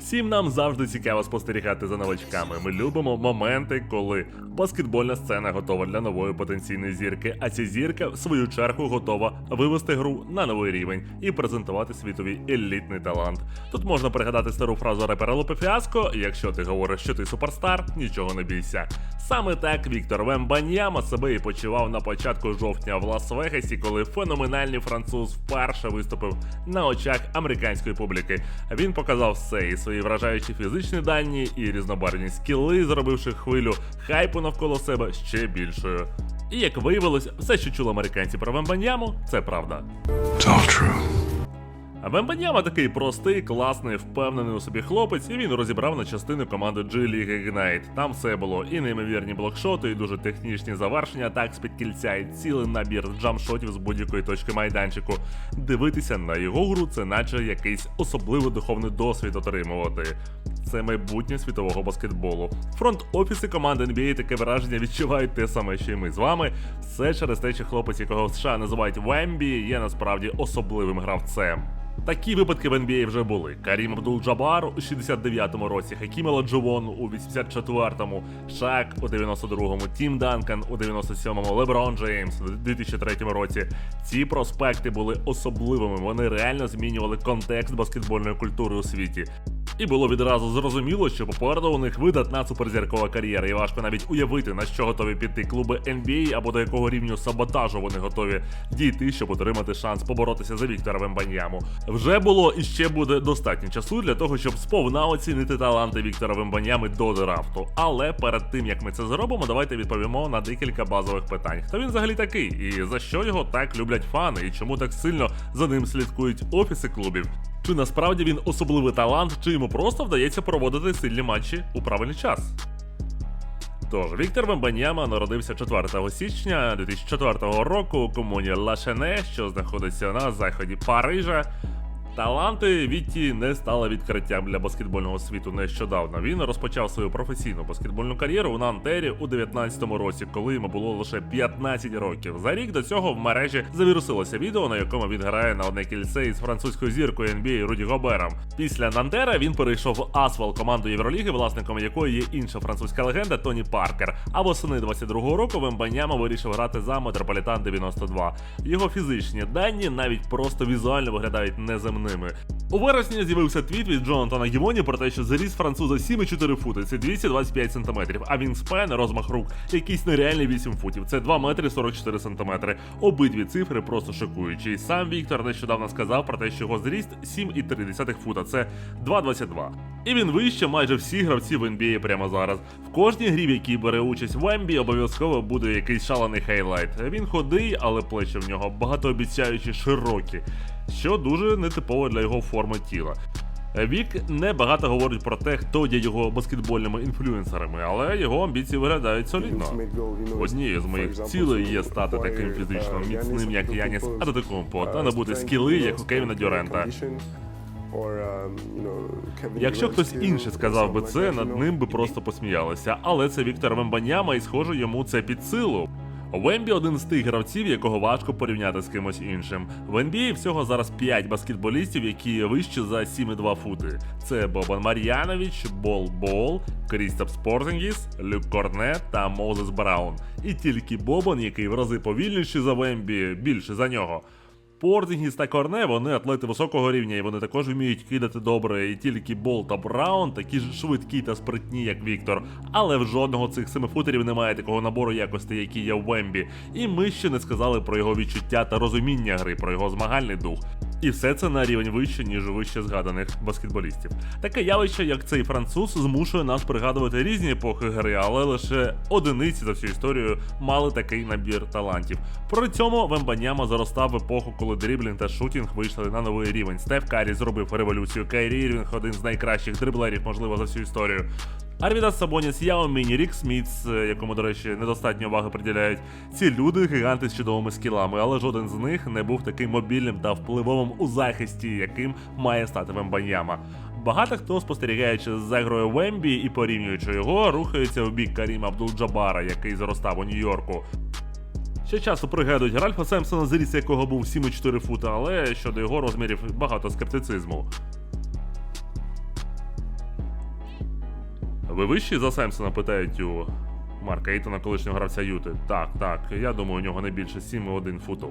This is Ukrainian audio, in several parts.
Всім нам завжди цікаво спостерігати за новачками. Ми любимо моменти, коли баскетбольна сцена готова для нової потенційної зірки, а ця зірка, в свою чергу, готова вивести гру на новий рівень і презентувати світові елітний талант. Тут можна пригадати стару фразу репера Лупе Фіаско: якщо ти говориш, що ти суперстар, нічого не бійся. Саме так Віктор Вембаньяма себе і почував на початку жовтня в Лас-Вегасі, коли феноменальний француз вперше виступив на очах американської публіки. Він показав все і свої вражаючі фізичні дані, і різнобарвні скіли, зробивши хвилю хайпу навколо себе ще більшою. І як виявилось, все, що чули американці про Вембаньяму, це правда. It's all true. Вембаньяма такий простий, класний, впевнений у собі хлопець, і він розібрав на частини команди G-League Ignite. Там все було і неймовірні блокшоти, і дуже технічні завершення так з-під кільця, і цілий набір джамшотів з будь-якої точки майданчику. Дивитися на його гру це наче якийсь особливий духовний досвід отримувати. Це майбутнє світового баскетболу. Фронт офіси команди NBA таке враження відчувають те саме, що й ми з вами. Все через те, що хлопець, якого в США називають Вембі, є насправді особливим гравцем. Такі випадки в NBA вже були. Карім Абдул-Джабар у 69-му році, Хакім Ладжувон у 84-му, Шак у 92-му, Тім Данкан у 97-му, Леброн Джеймс у 2003 році. Ці проспекти були особливими. Вони реально змінювали контекст баскетбольної культури у світі. І було відразу зрозуміло, що попереду у них видатна суперзіркова кар'єра, і важко навіть уявити, на що готові піти клуби NBA або до якого рівню саботажу вони готові дійти, щоб отримати шанс поборотися за Віктора Вембаньяму. Вже було і ще буде достатньо часу для того, щоб сповна оцінити таланти Віктора Вембаньями до драфту. Але перед тим як ми це зробимо, давайте відповімо на декілька базових питань. Хто він взагалі такий, і за що його так люблять фани, і чому так сильно за ним слідкують офіси клубів? Чи насправді він особливий талант, чи йому просто вдається проводити сильні матчі у правильний час? Тож, Віктор Вембаньяма народився 4 січня 2004 року у комуні Лашене, що знаходиться на заході Парижа. Таланти Вітті не стали відкриттям для баскетбольного світу нещодавно. Він розпочав свою професійну баскетбольну кар'єру у Нантері у 19-му році, коли йому було лише 15 років. За рік до цього в мережі завірусилося відео, на якому він грає на одне кільце із французькою зіркою NBA Руді Гобером. Після Нантера він перейшов в Асвал, команду Євроліги, власником якої є інша французька легенда Тоні Паркер. А восени 22-го року Вембаньяма вирішив грати за Метрополітан 92. Його фізичні дані навіть просто візуально виглядають неземними. У вересні з'явився твіт від Джонатана Гімоні про те, що заріс француза 7,4 фути, це 225 сантиметрів, а він спен, розмах рук, якийсь нереальний 8 футів, це 2 метри 44 сантиметри. Обидві цифри просто шокуючі. І Сам Віктор нещодавно сказав про те, що його зріст 7,3 фута, це 2,22. І він вище майже всіх гравців в NBA прямо зараз. В кожній грі, в якій бере участь Вембі, обов'язково буде якийсь шалений хайлайт. Він ходий, але плечі в нього багатообіцяючі широкі, що дуже нетипово для його форми тіла. Вік не багато говорить про те, хто є його баскетбольними інфлюенсерами, але його амбіції виглядають солідно. Однією з моїх цілей є стати таким фізично міцним, як Яніс Адетокумпо, та набути скіли, як у Кевіна Дюрента. Якщо хтось інший сказав би це, над ним би просто посміялися. Але це Віктор Вембаньяма, і схоже, йому це під силу. Вембі один з тих гравців, якого важко порівняти з кимось іншим. В NBA всього зараз 5 баскетболістів, які вищі за 7,2 фути. Це Бобан Мар'янович, Бол Бол, Крістап Спортингіс, Люк Корне та Мозес Браун. І тільки Бобан, який в рази повільніший за Вембі, більше за нього. Порзінгіс та Корне вони атлети високого рівня, і вони також вміють кидати добре. І тільки Бол та Браун такі ж швидкі та спритні, як Віктор. Але в жодного цих семифутерів немає такого набору якостей, які є в Вембі. І ми ще не сказали про його відчуття та розуміння гри, про його змагальний дух. І все це на рівень вище, ніж вище згаданих баскетболістів. Таке явище, як цей француз, змушує нас пригадувати різні епохи гри, але лише одиниці за всю історію мали такий набір талантів. При цьому Вембаняма заростав в епоху, коли дріблінг та шутінг вийшли на новий рівень. Стеф Карі зробив революцію. Кайрі Ірвінг один з найкращих дриблерів, можливо, за всю історію. Арвідас Сабоніс, Яо Міні, Рік Смітс, е, якому, до речі, недостатньо уваги приділяють. Ці люди гіганти з чудовими скілами, але жоден з них не був таким мобільним та впливовим у захисті, яким має стати Вембаньяма. Багато хто, спостерігаючи за грою Вембі і порівнюючи його, рухається в бік Каріма Абдул-Джабара, який зростав у Нью-Йорку. Ще часто пригадують Ральфа Семпсона, зріст якого був 7,4 фута, але щодо його розмірів багато скептицизму. Ви вищі за Семсона, питають у Марка Ейтона, колишнього гравця Юти. Так, так, я думаю, у нього не більше 7,1 футів.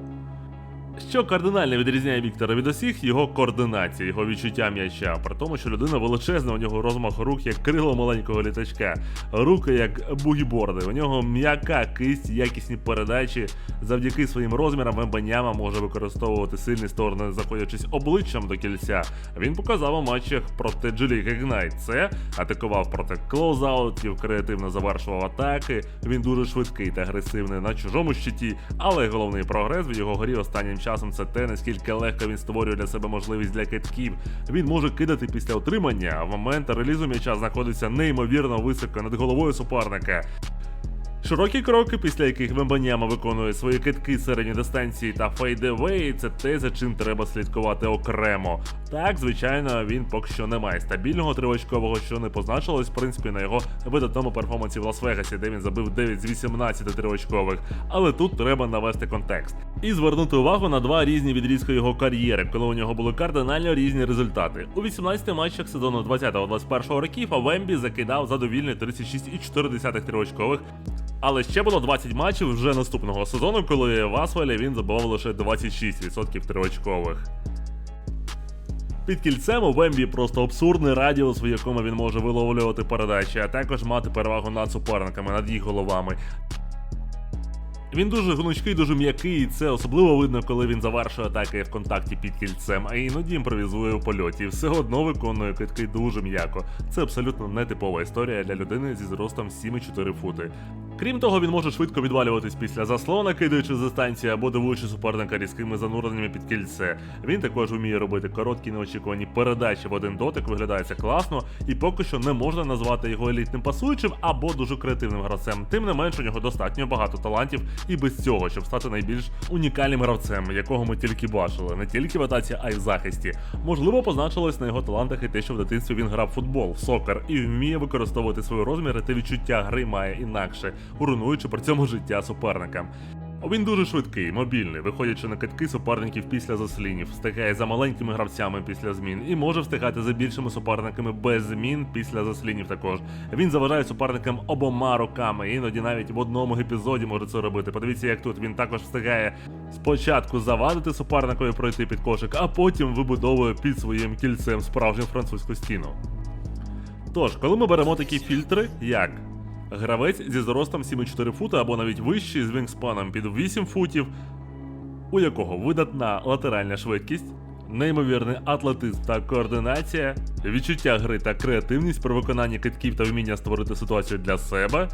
Що кардинально відрізняє Віктора від усіх, його координація, його відчуття м'яча. При тому, що людина величезна, у нього розмах рук як крило маленького літачка, руки як бугіборди. У нього м'яка кисть, якісні передачі. Завдяки своїм розмірам Вембаняма може використовувати сильні сторони, заходячись обличчям до кільця. Він показав у матчах проти Джилік Ігнайт. Це атакував проти клоузаутів, креативно завершував атаки. Він дуже швидкий та агресивний на чужому щиті, але головний прогрес в його грі останнім часом це те, наскільки легко він створює для себе можливість для китків. Він може кидати після отримання, а в момент релізу м'яча знаходиться неймовірно високо над головою суперника. Широкі кроки, після яких Вембаняма виконує свої китки середньої дистанції та фейдевей, це те, за чим треба слідкувати окремо. Так, звичайно, він поки що не має стабільного тривочкового, що не позначилось, в принципі, на його видатному перформансі в Лас-Вегасі, де він забив 9 з 18 тривочкових. Але тут треба навести контекст. І звернути увагу на два різні відрізки його кар'єри, коли у нього були кардинально різні результати. У 18 матчах сезону 20-21 років Вембі закидав задовільний 36,4 тривочкових, але ще було 20 матчів вже наступного сезону, коли в Асфалі він забивав лише 26% тривочкових. Під кільцем у Вембі просто абсурдний радіус, в якому він може виловлювати передачі, а також мати перевагу над суперниками, над їх головами. Він дуже гнучкий, дуже м'який, і це особливо видно, коли він завершує атаки в контакті під кільцем, а іноді імпровізує у польоті. Все одно виконує китки дуже м'яко. Це абсолютно нетипова історія для людини зі зростом 7,4 фути. Крім того, він може швидко відвалюватись після заслона, кидаючи з дистанції або дивуючи суперника різкими зануреннями під кільце. Він також вміє робити короткі неочікувані передачі в один дотик, виглядає це класно, і поки що не можна назвати його елітним пасуючим або дуже креативним гравцем. Тим не менш, у нього достатньо багато талантів і без цього, щоб стати найбільш унікальним гравцем, якого ми тільки бачили, не тільки в атаці, а й в захисті. Можливо, позначилось на його талантах і те, що в дитинстві він грав футбол, сокер і вміє використовувати свої розміри та відчуття гри має інакше, руйнуючи при цьому життя суперникам. Він дуже швидкий, мобільний, виходячи на китки суперників після заслінів, встигає за маленькими гравцями після змін і може встигати за більшими суперниками без змін після заслінів також. Він заважає суперникам обома руками, іноді навіть в одному епізоді може це робити. Подивіться, як тут він також встигає спочатку завадити суперникові пройти під кошик, а потім вибудовує під своїм кільцем справжню французьку стіну. Тож, коли ми беремо такі фільтри, як гравець зі зростом 7,4 фута або навіть вищий з вінгспаном під 8 футів, у якого видатна латеральна швидкість, неймовірний атлетизм та координація, відчуття гри та креативність при виконанні китків та вміння створити ситуацію для себе.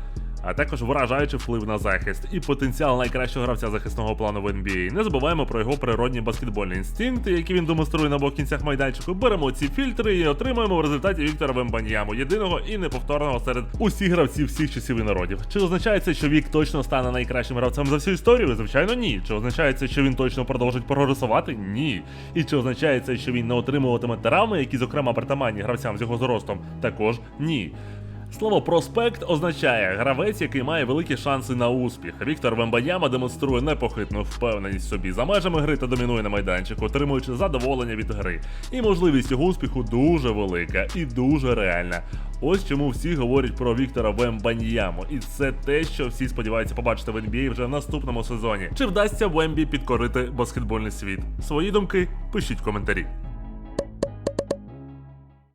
А також вражаючий вплив на захист і потенціал найкращого гравця захисного плану в NBA. Не забуваємо про його природні баскетбольні інстинкти, які він демонструє на обох кінцях майданчику. Беремо ці фільтри і отримуємо в результаті Віктора Вембаньяму, єдиного і неповторного серед усіх гравців всіх часів і народів. Чи означає це, що Вік точно стане найкращим гравцем за всю історію? Звичайно, ні. Чи означає це, що він точно продовжить прогресувати? Ні. І чи означає це, що він не отримуватиме травми, які, зокрема, притаманні гравцям з його зростом? Також ні. Слово проспект означає гравець, який має великі шанси на успіх. Віктор Вембаяма демонструє непохитну впевненість собі за межами гри та домінує на майданчику, отримуючи задоволення від гри. І можливість його успіху дуже велика і дуже реальна. Ось чому всі говорять про Віктора Вембаньяму, і це те, що всі сподіваються побачити в NBA вже в наступному сезоні. Чи вдасться Вембі підкорити баскетбольний світ? Свої думки пишіть в коментарі.